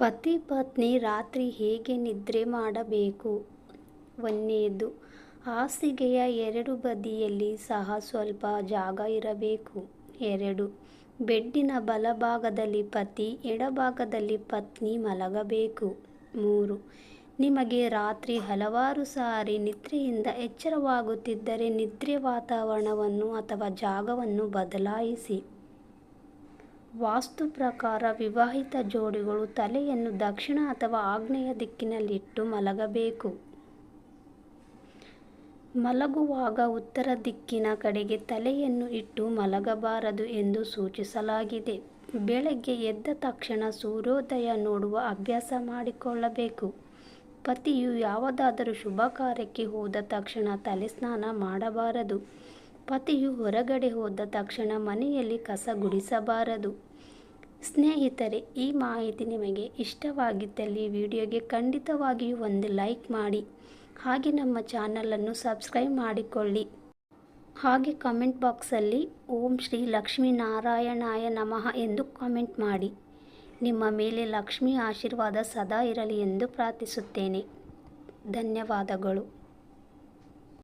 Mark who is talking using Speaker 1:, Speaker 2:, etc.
Speaker 1: ಪತಿ ಪತ್ನಿ ರಾತ್ರಿ ಹೇಗೆ ನಿದ್ರೆ ಮಾಡಬೇಕು? ಒಂದೇದು ಹಾಸಿಗೆಯ ಎರಡು ಬದಿಯಲ್ಲಿ ಸಹ ಸ್ವಲ್ಪ ಜಾಗ ಇರಬೇಕು. ಎರಡು. ಬೆಡ್ಡಿನ ಬಲಭಾಗದಲ್ಲಿ ಪತಿ, ಎಡಭಾಗದಲ್ಲಿ ಪತ್ನಿ ಮಲಗಬೇಕು. ಮೂರು. ನಿಮಗೆ ರಾತ್ರಿ ಹಲವಾರು ಸಾರಿ ನಿದ್ರೆಯಿಂದ ಎಚ್ಚರವಾಗುತ್ತಿದ್ದರೆ ನಿದ್ರೆ ವಾತಾವರಣವನ್ನು ಅಥವಾ ಜಾಗವನ್ನು ಬದಲಾಯಿಸಿ. ವಾಸ್ತು ಪ್ರಕಾರ ವಿವಾಹಿತ ಜೋಡಿಗಳು ತಲೆಯನ್ನು ದಕ್ಷಿಣ ಅಥವಾ ಆಗ್ನೇಯ ದಿಕ್ಕಿನಲ್ಲಿಟ್ಟು ಮಲಗಬೇಕು. ಮಲಗುವಾಗ ಉತ್ತರ ದಿಕ್ಕಿನ ಕಡೆಗೆ ತಲೆಯನ್ನು ಇಟ್ಟು ಮಲಗಬಾರದು ಎಂದು ಸೂಚಿಸಲಾಗಿದೆ. ಬೆಳಗ್ಗೆ ಎದ್ದ ತಕ್ಷಣ ಸೂರ್ಯೋದಯ ನೋಡುವ ಅಭ್ಯಾಸ ಮಾಡಿಕೊಳ್ಳಬೇಕು. ಪತಿಯು ಯಾವುದಾದರೂ ಶುಭ ಕಾರ್ಯಕ್ಕೆ ಹೋದ ತಕ್ಷಣ ತಲೆ ಸ್ನಾನ ಮಾಡಬಾರದು. ಪತಿಯು ಹೊರಗಡೆ ಹೋದ ತಕ್ಷಣ ಮನೆಯಲ್ಲಿ ಕಸ ಗುಡಿಸಬಾರದು. ಸ್ನೇಹಿತರೆ, ಈ ಮಾಹಿತಿ ನಿಮಗೆ ಇಷ್ಟವಾಗಿದ್ದಲ್ಲಿ ವಿಡಿಯೋಗೆ ಖಂಡಿತವಾಗಿಯೂ ಒಂದು ಲೈಕ್ ಮಾಡಿ. ಹಾಗೆ ನಮ್ಮ ಚಾನಲನ್ನು ಸಬ್ಸ್ಕ್ರೈಬ್ ಮಾಡಿಕೊಳ್ಳಿ. ಹಾಗೆ ಕಮೆಂಟ್ ಬಾಕ್ಸಲ್ಲಿ ಓಂ ಶ್ರೀ ಲಕ್ಷ್ಮೀನಾರಾಯಣಾಯ ನಮಃ ಎಂದು ಕಾಮೆಂಟ್ ಮಾಡಿ. ನಿಮ್ಮ ಮೇಲೆ ಲಕ್ಷ್ಮಿ ಆಶೀರ್ವಾದ ಸದಾ ಇರಲಿ ಎಂದು ಪ್ರಾರ್ಥಿಸುತ್ತೇನೆ. ಧನ್ಯವಾದಗಳು.